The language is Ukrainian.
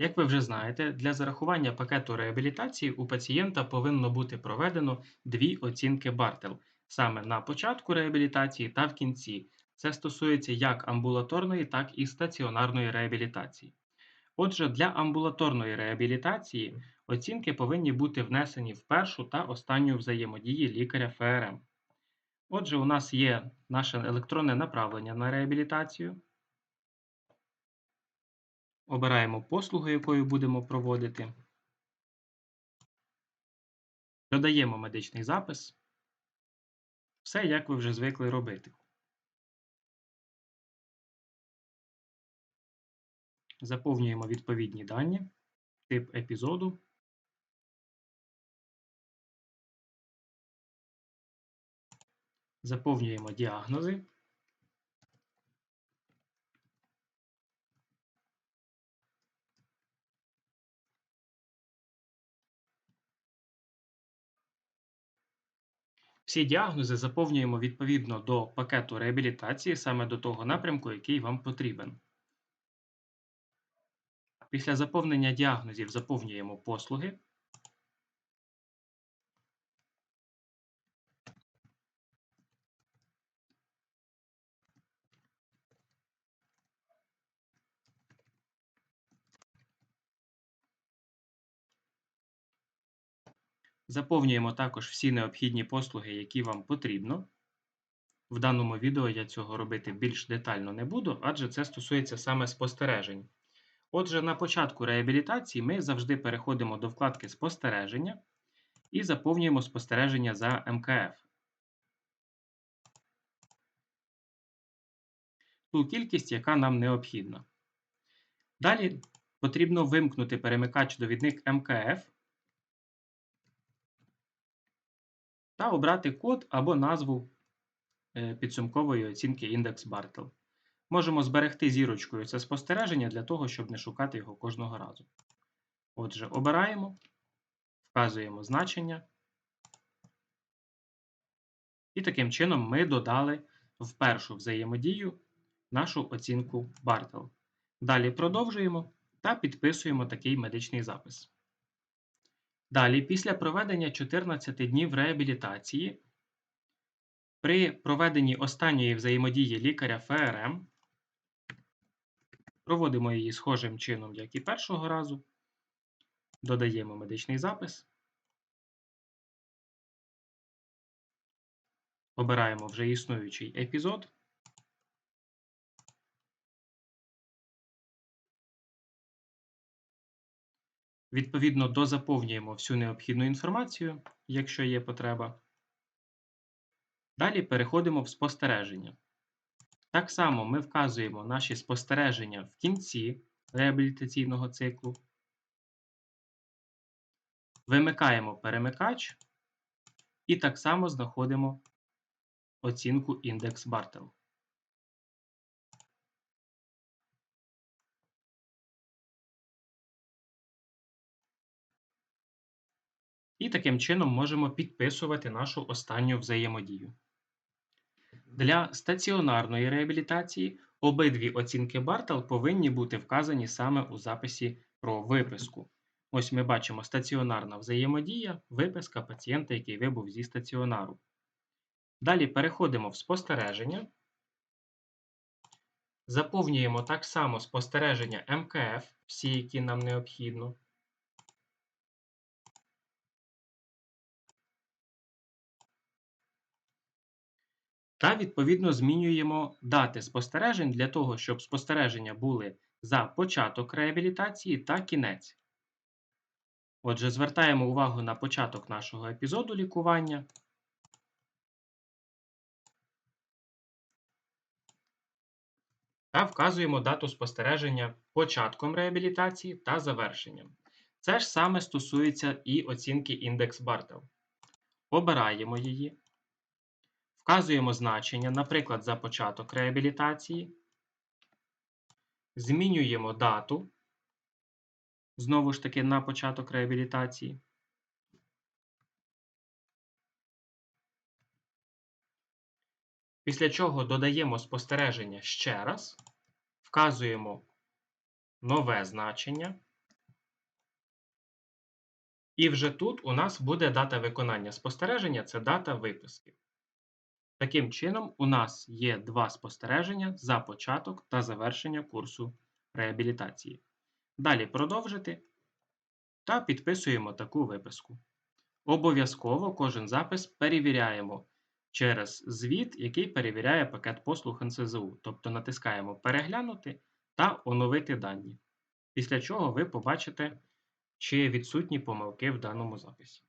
Як ви вже знаєте, для зарахування пакету реабілітації у пацієнта повинно бути проведено дві оцінки Бартел саме на початку реабілітації та в кінці. Це стосується як амбулаторної, так і стаціонарної реабілітації. Отже, для амбулаторної реабілітації оцінки повинні бути внесені в першу та останню взаємодії лікаря ФРМ. Отже, у нас є наше електронне направлення на реабілітацію. Обираємо послугу, якою будемо проводити. Додаємо медичний запис. Все, як ви вже звикли робити. Заповнюємо відповідні дані, тип епізоду. Заповнюємо діагнози. Всі діагнози заповнюємо відповідно до пакету реабілітації, саме до того напрямку, який вам потрібен. Після заповнення діагнозів заповнюємо послуги. Заповнюємо також всі необхідні послуги, які вам потрібно. В даному відео я цього робити більш детально не буду, адже це стосується саме спостережень. Отже, на початку реабілітації ми завжди переходимо до вкладки Спостереження і заповнюємо спостереження за МКФ. Ту кількість, яка нам необхідна. Далі потрібно вимкнути перемикач-довідник МКФ та обрати код або назву е, підсумкової оцінки індекс Бартел. Можемо зберегти зірочкою це спостереження для того, щоб не шукати його кожного разу. Отже, обираємо, вказуємо значення. І таким чином ми додали в першу взаємодію нашу оцінку Бартел. Далі продовжуємо та підписуємо такий медичний запис. Далі, після проведення 14 днів реабілітації, при проведенні останньої взаємодії лікаря ФРМ проводимо її схожим чином, як і першого разу, додаємо медичний запис, обираємо вже існуючий епізод. Відповідно, дозаповнюємо всю необхідну інформацію, якщо є потреба. Далі переходимо в спостереження. Так само ми вказуємо наші спостереження в кінці реабілітаційного циклу. Вимикаємо перемикач і так само знаходимо оцінку індекс Бартел. І таким чином можемо підписувати нашу останню взаємодію. Для стаціонарної реабілітації обидві оцінки Бартел повинні бути вказані саме у записі про виписку. Ось ми бачимо стаціонарна взаємодія, виписка пацієнта, який вибув зі стаціонару. Далі переходимо в спостереження. Заповнюємо так само спостереження МКФ, всі, які нам необхідно. Та, відповідно, змінюємо дати спостережень для того, щоб спостереження були за початок реабілітації та кінець. Отже, звертаємо увагу на початок нашого епізоду лікування. Та вказуємо дату спостереження початком реабілітації та завершенням. Це ж саме стосується і оцінки індекс Бартел. Обираємо її. Вказуємо значення, наприклад, за початок реабілітації. Змінюємо дату, знову ж таки, на початок реабілітації. Після чого додаємо спостереження ще раз, вказуємо нове значення І вже тут у нас буде дата виконання спостереження, це дата виписки. Таким чином, у нас є два спостереження за початок та завершення курсу реабілітації. Далі продовжити та підписуємо таку виписку. Обов'язково кожен запис перевіряємо через звіт, який перевіряє пакет послуг НСЗУ. Тобто натискаємо Переглянути та оновити дані. Після чого ви побачите, чи відсутні помилки в даному записі.